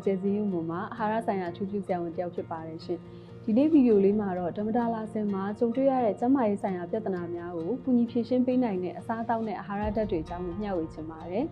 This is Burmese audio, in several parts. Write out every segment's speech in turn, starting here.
္ဂလာပါကျမကတော့ဒေါက်တာကျေစီယူမမအာဟာရဆိုင်ရာအထူးပြုဆရာဝန်တယောက်ဖြစ်ပါတယ်ရှင်ဒီနေ့ဗီဒီယိုလေးမှာတော့ဓမ္မတာလာစင်မှာကြုံတွေ့ရတဲ့ကျန်းမာရေးဆိုင်ရာပြဿနာများကိုကုညီဖြေရှင်းပေးနိုင်တဲ့အစားအသောက်နဲ့အာဟာရဓာတ်တွေအကြောင်းကိုမျှဝေချင်ပါတယ်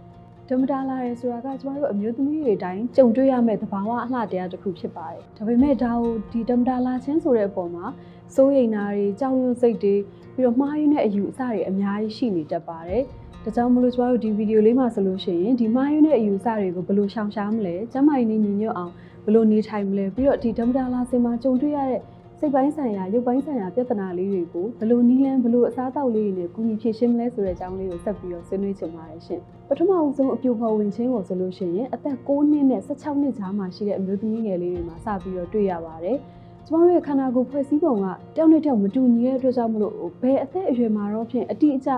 ဓမ္မတာလာရဲဆိုတာကကျမတို့အမျိုးသမီးတွေတိုင်းကြုံတွေ့ရမယ့်သဘာဝအလှတရားတစ်ခုဖြစ်ပါတယ်ဒါပေမဲ့ဒါကိုဒီဓမ္မတာလာချင်းဆိုတဲ့အပေါ်မှာစိုးရိမ်တာတွေကြောက်ရွံ့စိတ်တွေပြီးတော့မှားယွင်းတဲ့အယူအဆတွေအများကြီးရှိနေတတ်ပါတယ် ဒါကြောင့်မလို့ကျမတို့ဒီဗီဒီယိုလေးမှာဆိုလို့ရှိရင်ဒီမှားယွင်းတဲ့အယူအဆတွေကိုဘယ်လိုရှောင်ရှားမလဲကျမကြီးနေညီညွတ်အောင်ဘယ်လိုနေထိုင်မလဲပြီးတော့ဒီဓမ္မတာလာစင်မှာကြုံတွေ့ရတဲ့စိတ်ပိုင်းဆိုင်ရာရုပ်ပိုင်းဆိုင်ရာပြဿနာလေးတွေကိုဘယ်လိုနီးလန်းဘယ်လိုအစားအသောက်လေးတွေနဲ့ကူညီဖြေရှင်းမလဲဆိုတဲ့အကြောင်းလေးကိုဆက်ပြီးတော့ဆွေးနွေးချင်ပါတယ်ရှင်ပထမအဆုံးအပြိုဖော်ဝင်ခြင်းကိုဆိုလို့ရှိရင်အသက်6နှစ်နဲ့16နှစ်ကြားမှာရှိတဲ့အမျိုးသမီးငယ်လေးတွေမှာစပြီးတော့တွေ့ရပါတယ်ကျမတို့ရဲ့ခန္ဓာကိုယ်ဖွဲ့စည်းပုံကတယောက်နဲ့တယောက်မတူညီတဲ့အတွက်ကြောင့်မလို့ဘယ်အသက်အရွယ်မှာတော့ဖြင့်အတိအကျ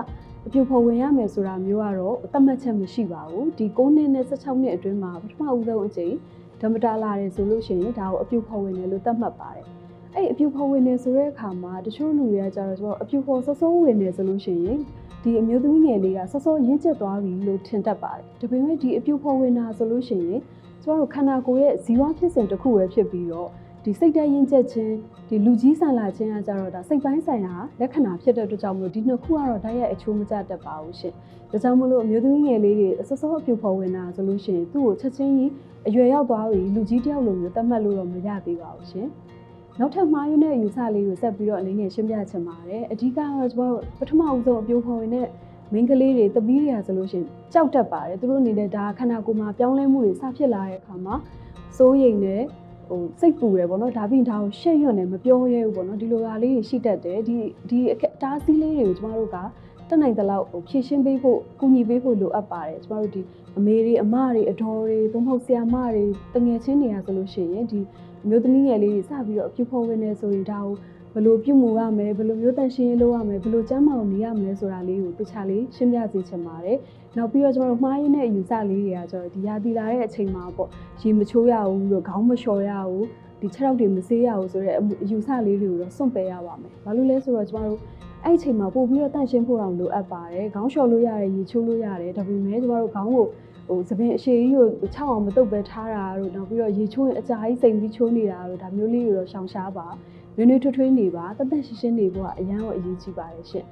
အပြိုဖော်ဝင်ရမယ်ဆိုတာမျိုးကတော့သတ်မှတ်ချက်မရှိပါဘူးဒီ9နှစ်နဲ့16နှစ်အတွင်းမှာပထမဦးဆုံးအချိန်ဓမ္မတာလာတယ်ဆိုလို့ရှိရင်ဒါကိုအပြိုဖော်ဝင်တယ်လို့သတ်မှတ်ပါတယ်အဲ့အပြူဖော်ဝင်နေဆိုတဲ့အခါမှာတချို့လူတွေကကြတော့ကျွန်တော်အပြူဖော်စောစောဝင်နေဆိုလို့ရှိရင်ဒီအမျိုးသမီးငယ်လေးကစောစောရင့်ကျက်သွားပြီလို့ထင်တတ်ပါတယ်။ဒါပေမဲ့ဒီအပြူဖော်ဝင်တာဆိုလို့ရှိရင်ကျွန်တော်တို့ခန္ဓာကိုယ်ရဲ့ဇီဝဖြစ်စဉ်တစ်ခုပဲဖြစ်ပြီးတော့ ဒီစိတ်ဓာတ်ရင့်ကျက်ခြင်းဒီလူကြီးဆန်လာခြင်းကကြတော့ဒါစိတ်ပိုင်းဆိုင်ရာလက္ခဏာဖြစ်တဲ့အတွက်ကြောင့်မလို့ဒီနှစ်ခုကတော့ဓာတ်ရိုက်အချိုးမကျတတ်ပါဘူးရှင်။ဒါကြောင့်မလို့အမျိုးသမီးငယ်လေးတွေစောစောအပြူဖော်ဝင်တာဆိုလို့ရှိရင်သူ့ကိုချက်ချင်းကြီးအရွယ်ရောက်သွားပြီလူကြီးတယောက်လိုမျိုးသတ်မှတ်လို့တော့မရသေးပါဘူးရှင်။နောက်ထပ်မှားယွင်းတဲ့ယူဆလေးကိုဆက်ပြီးတော့အနေနဲ့ရှင်းပြချင်ပါတယ်အဓိကတော့ကျွန်တော်ပထမအဦးဆုံးအပြိုးဖော်ဝင်တဲ့မိန်းကလေးတွေတပီးတွေကဆိုလို့ရှိရင်ကြောက်တတ်ပါတယ်သူတို့အနေနဲ့ဒါခန္ဓာကိုယ်မှာပြောင်းလဲမှုတွေစဖြစ်လာတဲ့အခါမှာစိုးရိမ်တယ် ဟိုစိတ်ပူတယ်ပေါ့နော်ဒါပြီးဒါကိုရှက်ရွံ့တယ်မပြောရဲဘူးပေါ့နော်ဒီလိုဟာလေးတွေရှိတတ်တယ်ဒီဒီတားဆီးလေးတွေကိုကျမတို့ကတက်နိုင်တဲ့လောက်ဟိုဖြည့်ရှင်းပေးဖို့ကူညီပေးဖို့လိုအပ်ပါတယ်ကျမတို့ဒီအမေတွေအမတွေအတော်တွေသို့မဟုတ်ဆရာမတွေတငယ်ချင်းတွေကဆိုလို့ရှိရင်ဒီအမျိုးသမီးငယ်လေးတွေစပြီးတော့အပြူဖော်ဝင်နေဆိုရင်ဒါကို ဘယ်လိုပြုမှုရမယ်ဘယ်လိုမျိုးတန်ရှင်းရေးလုပ်ရမယ်ဘယ်လိုကျမ်းမာအောင်နေရမလဲဆိုတာလေးကိုတခြားလေးရှင်းပြစေချင်ပါတယ်။နောက်ပြီးတော့ကျွန်တော်တို့မှားရင်းတဲ့ယူဆလေးတွေကကျွန်တော်ဒီရာသီလာတဲ့အချိန်မှာပေါ့ရေမချိုးရဘူးလို့ခေါင်းမလျှော်ရဘူးဒီခြေထောက်တွေမဆေးရဘူးဆိုတဲ့အယူဆလေးတွေကိုတော့စွန့်ပယ်ရပါမယ်။ဘာလို့လဲဆိုတော့ကျွန်တော်တို့အဲ့အချိန်မှာပို့ပြီးတော့တန့်ရှင်းဖို့တောင်လိုအပ်ပါတယ်။ခေါင်းလျှော်လို့ရတယ်ရေချိုးလို့ရတယ်ဒါပေမဲ့ကျွန်တော်တို့ခေါင်းကိုဟိုသပင်အရှိကြီးကိုခြောက်အောင်မတုတ်ပဲထားတာတို့နောက်ပြီးတော့ရေချိုးရင်အကြာကြီးစိမ်ပြီးချိုးနေတာတို့ဒါမျိုးလေးတွေတော့ရှောင်ရှားပါ နွေးနွေးထွေးထွေးနေပါတသက်ရှင်းရှင်းနေဖို့ကအရန်ကိုအရေးကြီးပါတယ်ရှင်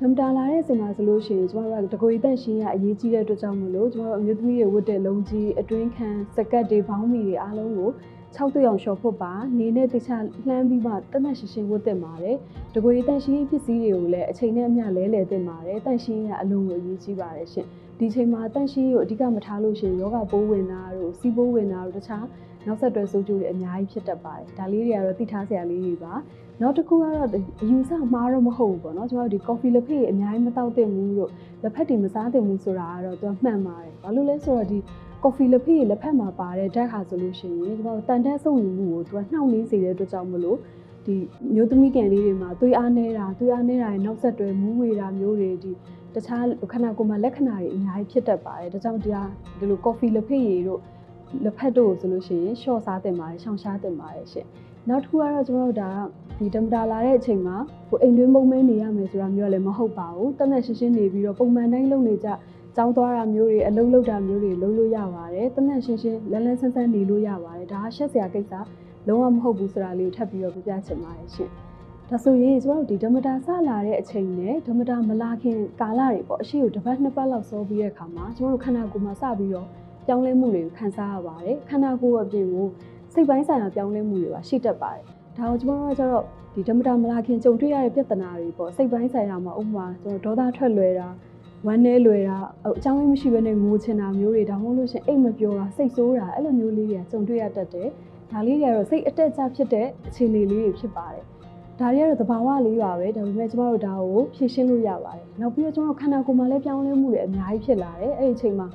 ဓမ္မတာလာတဲ့အချိန်မှာဆိုလို့ရှိရင်ကျမတို့ကတကွေတက်ရှင်းရအရေးကြီးတဲ့အတွက်ကြောင့်မလို့ကျမတို့အမျိုးသမီးတွေဝတ်တဲ့လုံကြီးအတွင်းခံစကတ်တွေဘောင်းမီတွေအားလုံးကို 6တွေ့အောင်လျှော်ဖို့ပါနေနဲ့တခြားလှမ်းပြီးမှတသက်ရှင်းရှင်းဝတ်တင်ပါတယ်တကွေတက်ရှင်းပစ္စည်းတွေကိုလည်းအချိန်နဲ့အမျှလဲလှယ်တင်ပါတယ်တန့်ရှင်းရအလုံးကိုအရေးကြီးပါတယ်ရှင်ဒီချိန်မှာတန့်ရှင်းကိုအဓိကမထားလို့ရှိရင်ယောဂပိုးဝင်တာတို့စီးပိုးဝင်တာတို့တခြားနောက်ဆက်တွဲဆိုးကျိုးတွေအများကြီးဖြစ်တတ်ပါတယ်ဒါလေးတွေကတော့သိထားစရာလေးတွေပါနောက်တစ်ခုကတော့အယူဆမှားတော့မဟုတ်ဘူးပေါ့နော်ကျွန်တော်တို့ဒီ coffee လက်ဖက်ရအများကြီးမတောက်သင့်ဘူးတို့လက်ဖက်တွေမစားသင့်ဘူးဆိုတာကတော့သူကမှန်ပါတယ်ဘာလို့လဲဆိုတော့ဒီ coffee လက်ဖက်ရလက်ဖက်မှာပါတဲ့ဓာတ်ဟာဆိုလို့ရှိရင်ကျွန်တော်တို့တန်တက်စုံယူမှုကိုသူကနှောင့်နှေးစေတဲ့အတွက်ကြောင့်မလို့ဒီမျိုးသမီးကန်လေးတွေမှာသွေးအားနေတာသွေးအားနေတာရဲ့နောက်ဆက်တွဲမူးဝေတာမျိုးတွေဒီတခြားခန္ဓာကိုယ်မှာလက္ခဏာတွေအများကြီးဖြစ်တတ်ပါတယ်ဒါကြောင့်ဒီဟာဒီလို coffee လက်ဖက်ရည်တို့လက်ဖက်တို့ဆိုလို့ရှိရင်ရှော့စားတင်ပါတယ်ရှောင်ရှားတင်ပါတယ်ရှင်နောက်တစ်ခုကတော့ကျွန်တော်တို့ဒါဒီဓမ္မတာလာတဲ့အချိန်မှာဟိုအိမ်တွင်းပုံမဲနေရမယ်ဆိုတာမျိုးလည်းမဟုတ်ပါဘူးတနက်ရှင်းရှင်းနေပြီးတော့ပုံမှန်တိုင်းလုပ်နေကြ ကျောင်းသွားတာမျိုးတွေအလုပ်လုပ်တာမျိုးတွေလုပ်လို့ရပါတယ်တနက်ရှင်းရှင်းလန်းလန်းဆန်းဆန်းနေလို့ရပါတယ်ဒါကရှက်စရာကိစ္စလုံးဝမဟုတ်ဘူးဆိုတာလေးကိုထပ်ပြီးတော့ပြပြချင်ပါတယ်ရှင်ဒါဆိုရင်ကျွန်တော်တို့ဒီဓမ္မတာစလာတဲ့အချိန်နဲ့ဓမ္မတာမလာခင်ကာလတွေပေါ့အရှိကိုတစ်ပတ်နှစ်ပတ်လောက်စောပြီးတဲ့အခါမှာကျွန်တော်တို့ခန္ဓာကိုယ်မှာစပြီးတော့ပြောင်းလဲမှုတွေကိုခံစားရပါတယ်ခန္ဓာကိုယ်အပြင်ကိုစိတ်ပိုင်းဆိုင်ရာပြောင်းလဲမှုတွေပါရှိတတ်ပါတယ်ဒါကိုကျွန်တော်တို့ကကျတော့ဒီဓမ္မတာမလာခင်ကြုံတွေ့ရတဲ့ပြဿနာတွေပေါ့စိတ်ပိုင်းဆိုင်ရာမှာဥပမာကျွန်တော်ဒေါသထွက်လွယ်တာ ဝမ်းနည်းလွယ်တာအကြောင်းရင်းမရှိဘဲနဲ့ငိုချင်တာမျိုးတွေဒါမှမဟုတ်လို့ရှင်အိတ်မပြောတာစိတ်ဆိုးတာအဲ့လိုမျိုးလေးတွေကကြုံတွေ့ရတတ်တယ်ဒါလေးတွေကတော့စိတ်အတက်အကျဖြစ်တဲ့အခြေအနေလေးတွေဖြစ်ပါတယ်ဒါတွေကတော့သဘာဝလေးပါပဲဒါပေမဲ့ကျမတို့ဒါကိုဖြည့်ရှင်းလို့ရပါတယ်နောက်ပြီးတော့ကျမတို့ခန္ဓာကိုယ်မှာလည်းပြောင်းလဲမှုတွေအများကြီးဖြစ်လာတယ်အဲ့ဒီအချိန်မှာ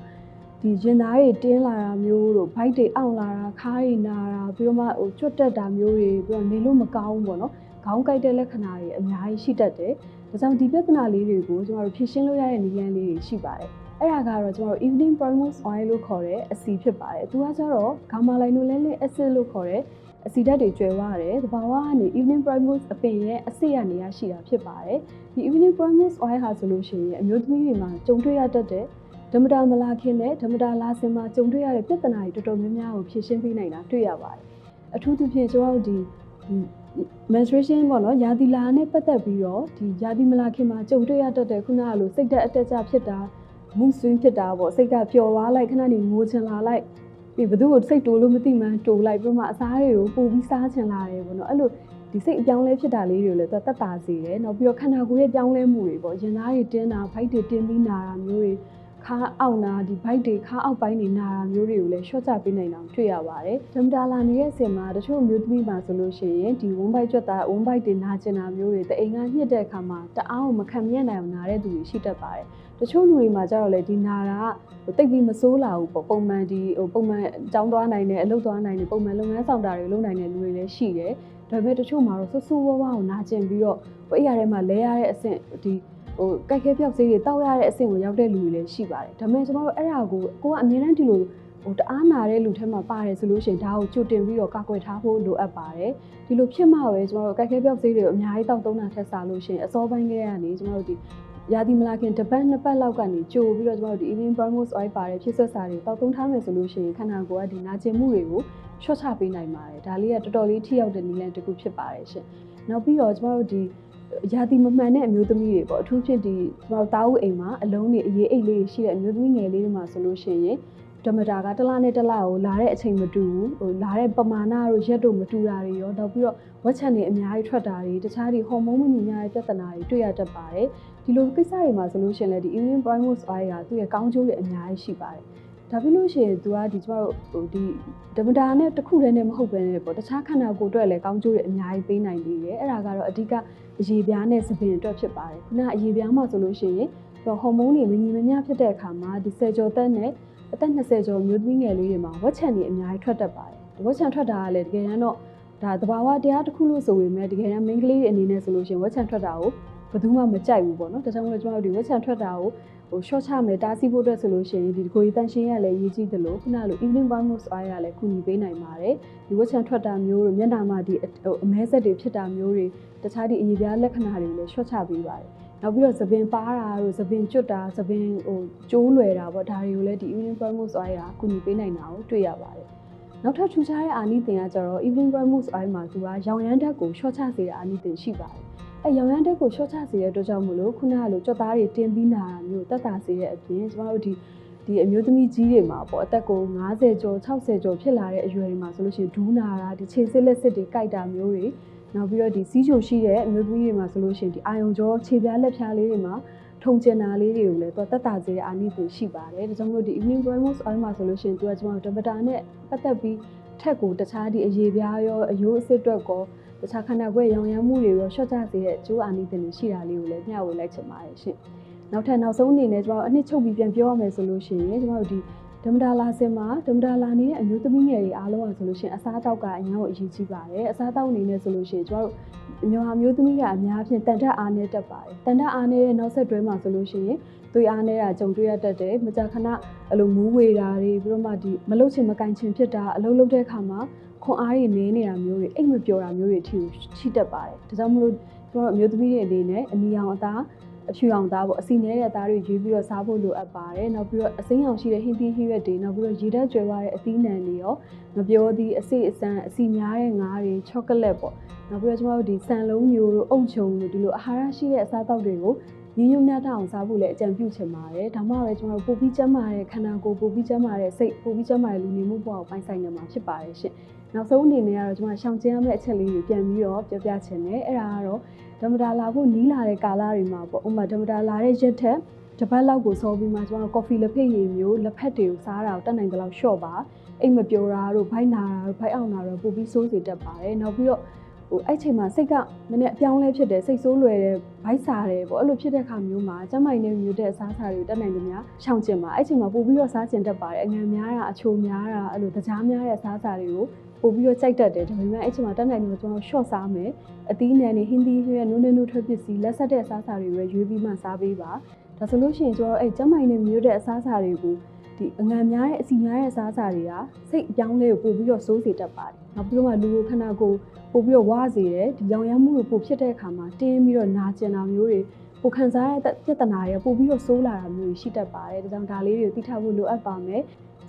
ဒီရင်သားတွေတင်းလာတာမျိုးတို့ဘိုက်တွေအောင့်လာတာခါးတွေနာတာပြီးတော့မှဟိုကြွတ်တက်တာမျိုးတွေပြီးတော့နေလို့မကောင်းဘူးပေါ့နော်ခေါင်းကိုက်တဲ့လက္ခဏာတွေအများကြီးရှိတတ်တယ် ဒါကြောင့်ဒီပြဿနာလေးတွေကိုကျမတို့ဖြည့်ရှင်းလို့ရတဲ့နည်းလမ်းလေးတွေရှိပါတယ်အဲ့ဒါကတော့ကျမတို့ evening primrose oil လို့ခေါ်တဲ့အစီဖြစ်ပါတယ်သူကကျတော့ gamma linolenic acid လို့ခေါ်တဲ့အစီဓာတ်တွေကျွဲဝရတယ်။တဘာဝကနေ evening primrose အပင်ရဲ့အဆစ်ရနေရရှိတာဖြစ်ပါတယ်။ဒီ evening primrose oil ဟာဆိုလို့ရှိရင်အမျိုးသမီးတွေမှာကြုံတွေ့ရတတ်တဲ့ဓမ္မတာမလာခင်နဲ့ဓမ္မတာလာစင်မှာကြုံတွေ့ရတဲ့ပြဿနာတွေတော်တော်များများကိုဖြေရှင်းပေးနိုင်တာတွေ့ရပါတယ်အထူးသဖြင့်ကျွန်တော်တို့ဒီဒီ menstruation ပေါ့နော်ယာတိလာနဲ့ပတ်သက်ပြီးတော့ဒီယာတိမလာခင်မှာကြုံတွေ့ရတတ်တဲ့ခုနကလိုစိတ်ဓာတ်အတက်အကျဖြစ်တာမူဆွင်းဖြစ်တာပေါ့စိတ်ကပျော်သွားလိုက်ခဏနေငိုချင်လာလိုက်ပြီးဘသူ့ကိုစိတ်တိုးလို့မသိမှန်းတိုးလိုက်ပြီးမှအစားတွေကိုပို့ပြီးစားချင်လာတယ်ပေါ့နော်အဲ့လိုဒီစိတ်အပြောင်းလဲဖြစ်တာလေးတွေကိုလည်းသူတက်တာစေတယ်နောက်ပြီးတော့ခန္ဓာကိုယ်ရဲ့ပြောင်းလဲမှုတွေပေါ့ရင်သားတွေတင်းတာဖိုက်တွေတင်းပြီးနာတာမျိုးတွေ ခါအောက်နာဒီဘိုက်တွေခါအောက်ပိုင်းတွေနာတာမျိုးတွေကိုလည်း short ချပေးနိုင်တာတွေ့ရပါတယ်။ဓမ္မတာလာနေတဲ့အချိန်မှာတချို့မျိုးသမီးပါဆိုလို့ရှိရင်ဒီဝန်းဘိုက်ကြွက်တာဝန်းဘိုက်တွေနာကျင်တာမျိုးတွေတအိမ်ကညှစ်တဲ့အခါမှာတအားကိုမခံမြတ်နိုင်အောင်နာတဲ့သူတွေရှိတတ်ပါတယ်။တချို့လူတွေမှာကျတော့လေဒီနာတာကတိတ်ပြီးမစိုးလာဘူးပေါ့ပုံမှန်ဒီဟိုပုံမှန်ကြောင်းသွားနိုင်တဲ့အလုပ်သွားနိုင်တဲ့ပုံမှန်လုပ်ငန်းဆောင်တာတွေလုပ်နိုင်တဲ့လူတွေလည်းရှိတယ်။ဒါပေမဲ့တချို့မှာတော့ဆူဆူဝါးဝါးကိုနာကျင်ပြီးတော့ဟိုအိမ်ရထဲမှာလဲရတဲ့အဆင့်ဒီ ဟိုကြိုက်ခဲပြောက်ဆေးတွေတောက်ရတဲ့အဆင့်ကိုရောက်တဲ့လူတွေလည်းရှိပါတယ်ဒါပေမဲ့ကျွန်တော်တို့အဲ့ဒါကိုကိုကအမြဲတမ်းဒီလိုဟိုတအားနာတဲ့လူထဲမှာပါတယ်ဆိုလို့ရှိရင်ဒါကိုကြိုတင်ပြီးတော့ကာကွယ်ထားဖို့လိုအပ်ပါတယ်ဒီလိုဖြစ်မှပဲကျွန်တော်တို့ကြိုက်ခဲပြောက်ဆေးတွေကိုအများကြီးတောက်သုံးတာထက်စားလို့ရှိရင်အစောပိုင်းကလေးကနေကျွန်တော်တို့ဒီရာသီမလာခင်တစ်ပတ်နှစ်ပတ်လောက်ကနေကြိုပြီးတော့ကျွန်တော်တို့ဒီ evening primrose oil ပါတဲ့ဖြစ်ဆက်စာတွေတောက်သုံးထားမယ်ဆိုလို့ရှိရင်ခန္ဓာကိုယ်ကဒီနာကျင်မှုတွေကိုချော့ချပေးနိုင်ပါတယ်ဒါလေးကတော်တော်လေးထိရောက်တဲ့နည်းလမ်းတစ်ခုဖြစ်ပါတယ်ရှင်နောက်ပြီးတော့ကျွန်တော်တို့ဒီ ရာသီမမှန်တဲ့အမျိုးသမီးတွေပေါ့အထူးဖြစ်ဒီကျွန်တော်တာဦးအိမ်မှာအလုံးတွေအရေးအိတ်လေးတွေရှိတဲ့အမျိုးသမီးငယ်လေးတွေမှာဆိုလို့ရှိရင်ဓမ္မတာကတစ်လနဲ့တစ်လကိုလာတဲ့အချိန်မတူဘူးဟိုလာတဲ့ပမာဏတို့ရက်တို့မတူတာတွေရောနောက်ပြီးတော့ဝက်ချန်တွေအများကြီးထွက်တာတွေတခြားဒီဟော်မုန်းမညီမျှတဲ့ပြဿနာတွေတွေ့ရတတ်ပါတယ်ဒီလိုကိစ္စတွေမှာဆိုလို့ရှိရင်လည်းဒီ evening primrose oil ကသူ့ရဲ့ကောင်းကျိုးတွေအများကြီးရှိပါတယ် ဒါဖြစ်လို့ရှိရင် तू ကဒီကျမတို့ဟိုဒီဓမ္မတာနဲ့တစ်ခုတည်းနဲ့မဟုတ်ဘဲနဲ့ပေါ့တခြားခန္ဓာကိုယ်အတွက်လည်းကောင်းကျိုးတွေအများကြီးပေးနိုင်သေးတယ်အဲ့ဒါကတော့အဓိကအရေပြားနဲ့သပင်အတွက်ဖြစ်ပါတယ်ခုနအရေပြားမှာဆိုလို့ရှိရင်တော့ဟော်မုန်းတွေမညီမမျှဖြစ်တဲ့အခါမှာဒီဆယ်ကျော်သက်နဲ့အသက်20ကျော်မျိုးသမီးငယ်လေးတွေမှာဝက်ချန်တွေအများကြီးထွက်တတ်ပါတယ်ဝက်ချန်ထွက်တာကလည်းတကယ်တမ်းတော့ဒါသဘာဝတရားတစ်ခုလို့ဆိုပေမဲ့တကယ်တမ်းမိန်းကလေးတွေအနေနဲ့ဆိုလို့ရှိရင်ဝက်ချန်ထွက်တာကို ဘယ်သူမှမကြိုက်ဘူးပေါ့နော်ဒါကြောင့်မို့လို့ကျွန်တော်တို့ဒီဝက်ချန်ထွက်တာကိုဟို short ချမယ်တားဆီးဖို့အတွက်ဆိုလို့ရှိရင်ဒီကိုကြီးတန်ရှင်းရလည်းရေးကြည့်တယ်လို့ခုနလို evening primrose oil ရလည်းကူညီပေးနိုင်ပါတယ်ဒီဝက်ချန်ထွက်တာမျိုးတို့မျက်နှာမှာဒီဟိုအမဲဆက်တွေဖြစ်တာမျိုးတွေတခြားဒီအရေးပြားလက္ခဏာတွေလည်း short ချပေးပါတယ်နောက်ပြီးတော့သပင်ပါတာတို့သပင်ကျွတ်တာသပင်ဟိုကျိုးလွယ်တာပေါ့ဒါတွေကိုလည်းဒီ evening primrose oil ကကူညီပေးနိုင်တာကိုတွေ့ရပါတယ်နောက်ထပ်ထူးခြားတဲ့အာနိသင်ကကျတော့ evening primrose oil မှာသူကရောင်ရမ်းဓာတ်ကို short ချစေတဲ့အာနိသင်ရှိပါတယ် အဲရောင်ရမ်းဓာတ်ကို short ချစေတဲ့အတွက်ကြောင့်မလို့ခုနကလိုကြွက်သားတွေတင်းပြီးနာတာမျိုးတက်တာစေတဲ့အပြင်ကျမတို့ဒီဒီအမျိုးသမီးကြီးတွေမှာပေါ့အသက်ကို50ကျော်60ကျော်ဖြစ်လာတဲ့အရွယ်တွေမှာဆိုလို့ရှိရင်ဒူးနာတာဒီခြေစစ်လက်စစ်တွေကြိုက်တာမျိုးတွေနောက်ပြီးတော့ဒီစီးချိုရှိတဲ့အမျိုးသမီးတွေမှာဆိုလို့ရှိရင်ဒီအာယုံကြောခြေပြားလက်ဖြားလေးတွေမှာထုံကျင်တာလေးတွေကိုလည်းသူတက်တာစေတဲ့အာနိသင်ရှိပါတယ်ဒါကြောင့်မလို့ဒီ evening primrose oil မှာဆိုလို့ရှိရင်သူကကျမတို့ဓမ္မတာနဲ့ပတ်သက်ပြီးထက်ကိုတခြားဒီအရေးပြားရောအယိုးအစစ်အတွက်ကော တခြားခန္ဓာကိုယ်ရောင်ရမ်းမှုတွေရောရှော့ချစေတဲ့ကျိုးအာနိသင်တွေရှိတာလေးကိုလည်းမျှဝေလိုက်ချင်ပါတယ်ရှင်။နောက်ထပ်နောက်ဆုံးအနေနဲ့ကျမတို့အနှစ်ချုပ်ပြီးပြန်ပြောရမယ်ဆိုလို့ရှိရင်ကျမတို့ဒီဓမ္မတာလာစင်မှာဓမ္မတာလာနေတဲ့အမျိုးသမီးငယ်တွေအားလုံးอ่ะဆိုလို့ရှိရင်အစားအသောက်ကအများကိုအရေးကြီးပါတယ်။အစားအသောက်အနေနဲ့ဆိုလို့ရှိရင်ကျမတို့မြန်မာမျိုးသမီးကအများဖြင့်တန်တက်အားနေတတ်ပါတယ်။တန်တက်အားနေတဲ့နောက်ဆက်တွဲမှာဆိုလို့ရှိရင် သွေးအားနေတာကြုံတွေ့ရတတ်တယ်။မကြာခဏအဲ့လိုမူးဝေတာတွေပြီးတော့မှဒီမလုတ်ချင်မကင်ချင်ဖြစ်တာအလုံးလုံးတဲ့အခါမှာခွန်အားတွေနေနေတာမျိုးတွေအိတ်မပျော်တာမျိုးတွေအထိရှိတတ်ပါတယ်။ဒါကြောင့်မလို့ကျွန်တော်အမျိုးသမီးတွေအနေနဲ့အနီအောင်အသားအဖြူအောင်သားပေါ့အစီနဲတဲ့အသားတွေရွေးပြီးတော့စားဖို့လိုအပ်ပါတယ်နောက်ပြီးတော့အစိမ်းအောင်ရှိတဲ့ဟင်းသီးဟင်းရွက်တွေနောက်ပြီးတော့ရေဓာတ်ကြွယ်ဝတဲ့အသီးနှံတွေရောမပြောသည့်အစိအစံအစီများတဲ့ငါးတွေချောကလက်ပေါ့ နောက်ပြီးတော့ကျွန်တော်တို့ဒီဆန်လုံးမျိုးတို့အုတ်ချုံတို့ဒီလိုအာဟာရရှိတဲ့အစားအသောက်တွေကိုရင်းညွှန်းများတအောင်စားဖို့လည်းအကြံပြုချင်ပါတယ်ဒါမှပဲကျွန်တော်တို့ပိုပြီးကျန်းမာတဲ့ခန္ဓာကိုယ်ပိုပြီးကျန်းမာတဲ့စိတ်ပိုပြီးကျန်းမာတဲ့လူနေမှုဘဝကိုပိုင်ဆိုင်နေမှာဖြစ်ပါတယ်ရှင်နောက်ဆုံးအနေနဲ့ကတော့ကျွန်မရှောင်ကျဉ်ရမယ့်အချက်လေးတွေပြန်ပြီးတော့ပြောပြချင်တယ်အဲ့ဒါကတော့ဓမ္မတာလာဖို့နီးလာတဲ့ကာလတွေမှာပေါ့ဥပမာဓမ္မတာလာတဲ့ရက်ထက်တစ်ပတ်လောက်ကိုစောပြီးမှကျွန်တော်ကော်ဖီလက်ဖက်ရည်မျိုးလက်ဖက်တွေကိုစားတာကိုတတ်နိုင်တဲ့လောက်လျှော့ပါအိမ်မပျော်တာတို့ဖိုက်နာတာတို့ဖိုက်အောင်တာတို့ပိုပြီးစိုးစေတတ်ပါတယ်နောက်ပြီးတော့ ဟိုအဲ့ချိန်မှာစိတ်ကနည်းနည်းအပြောင်းလဲဖြစ်တယ်စိတ်ဆိုးလွယ်တယ်ဗိုက်စားတယ်ပေါ့အဲ့လိုဖြစ်တဲ့ခါမျိုးမှာကျမကြီးနဲ့မျိုးတဲ့အစားအစာတွေကိုတက်နိုင်တယ်များရှောင်ကျင်ပါအဲ့ချိန်မှာပို့ပြီးတော့စားကျင်တတ်ပါတယ်အငံများတာအချိုများတာအဲ့လိုတကြားများတဲ့အစားအစာတွေကိုပို့ပြီးတော့ကြိုက်တတ်တယ်ဒါပေမဲ့အဲ့ချိန်မှာတက်နိုင်တယ်ကျွန်တော် short စားမယ်အသီးနှံတွေဟင်းသီးဟင်းနုနုနုထွက်ပစ္စည်းလက်ဆက်တဲ့အစားအစာတွေပဲရွေးပြီးမှစားပေးပါဒါဆိုလို့ရှိရင်ကျွန်တော်အဲ့ကျမကြီးနဲ့မျိုးတဲ့အစားအစာတွေကိုဒီအငံများတဲ့အစီများတဲ့အစားအစာတွေကစိတ်အပြောင်းလဲကိုပို့ပြီးတော့စိုးစေတတ်ပါတယ် နောက်ပြီးတော့မှလူကိုခန္ဓာကိုယ်ပို့ပြီးတော့ဝါစေတယ်ဒီရောင်ရမ်းမှုတွေပို့ဖြစ်တဲ့အခါမှာတင်းပြီးတော့နာကျင်တာမျိုးတွေကိုခံစားရတဲ့ပြဿနာတွေပို့ပြီးတော့ဆိုးလာတာမျိုးရှိတတ်ပါတယ်ဒါကြောင့်ဒါလေးတွေကိုသိထားဖို့လိုအပ်ပါမယ်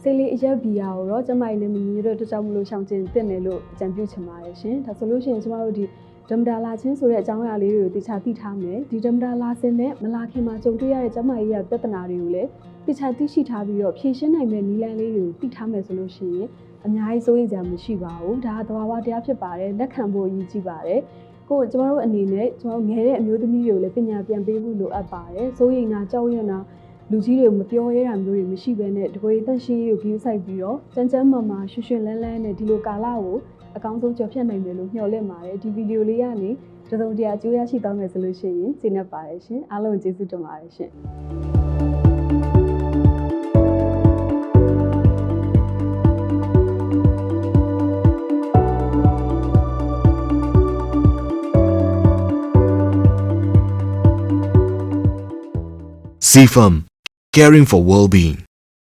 ဆေးလေးအရက်ဘီယာကိုတော့ကျမကြီးနဲ့မညီတဲ့အတွက်ကြောင့်မလို့ရှောင်ကျဉ်တင်တယ်လို့အကြံပြုချင်ပါတယ်ရှင်ဒါဆိုလို့ရှိရင်ကျမတို့ဒီဒမဒါလာချင်းဆိုတဲ့အကြောင်းအရာလေးတွေကိုသိချသိထားမယ်ဒီဒမဒါလာစင်နဲ့မလာခင်မှာကြုံတွေ့ရတဲ့ကျမကြီးရဲ့ပြဿနာတွေကိုလည်းသိချသိရှိထားပြီးတော့ဖြေရှင်းနိုင်မယ့်နည်းလမ်းလေးတွေကိုသိထားမယ်ဆိုလို့ရှိရင် အများကြီးစိုးရိမ်စရာမရှိပါဘူးဒါကသဘာဝတရားဖြစ်ပါတယ်လက်ခံဖို့အရေးကြီးပါတယ်ကိုကျမတို့အနေနဲ့ကျမတို့ငယ်တဲ့အမျိုးသမီးတွေကိုလည်းပညာပြန်ပေးဖို့လိုအပ်ပါတယ်စိုးရိမ်တာကြောက်ရွံ့တာလူကြီးတွေကိုမပြောရဲတာမျိုးတွေမရှိဘဲနဲ့တကွေတန့်ရှင်းရေးကိုဂရုစိုက်ပြီးတော့စမ်းစမ်းမာမာရွှင်ရွှင်လန်းလန်းနဲ့ဒီလိုကာလကိုအကောင်းဆုံးကျော်ဖြတ်နိုင်မယ်လို့မျှော်လင့်ပါတယ်ဒီဗီဒီယိုလေးကနေတစုံတရာအကျိုးရရှိသွားမယ်ဆိုလို့ရှိရင်ကျေနပ်ပါတယ်ရှင်အားလုံးကျေးဇူးတင်ပါတယ်ရှင် CFM, caring for well-being.